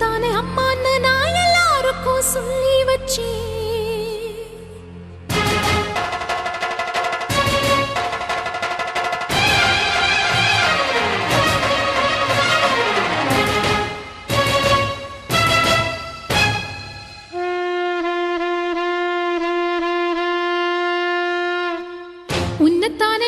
தானே அம்மான்னு நான் எல்லாருக்கும் சொல்லி வச்சேன். உன்னைத்தானே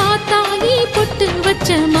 பொட்டு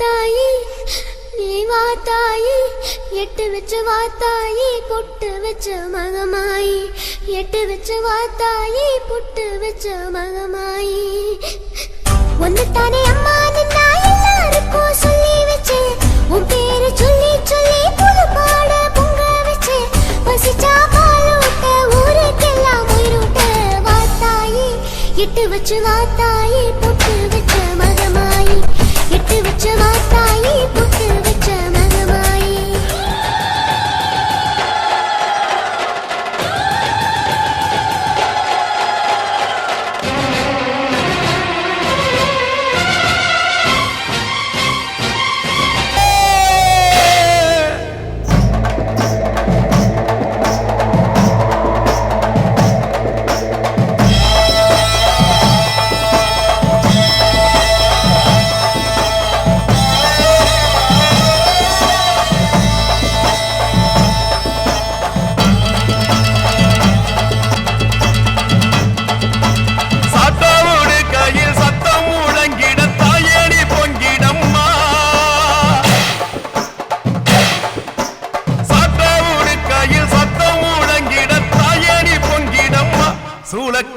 தாயி நீ வா தாயி எட்டு வச்ச தாயி பொட்டு வச்ச மகமாயி. எட்டு வச்ச தாயி பொட்டு வச்ச மகமாயி. ஒன்னுத்தானே அம்மா நின்னா எல்லாருக்கும் சொல்லி வச்சு. உன் பேரு சொல்லி சொல்லி புது பாட பொங்க வச்சு. பசிச்சா பாலூட்ட ஊருக்கெல்லாம் உயிரூட்ட வாத்தாயி எட்டு வச்சு வாத்தாயி பொட்டு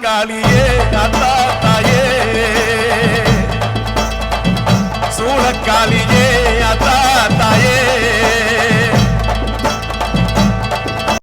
dali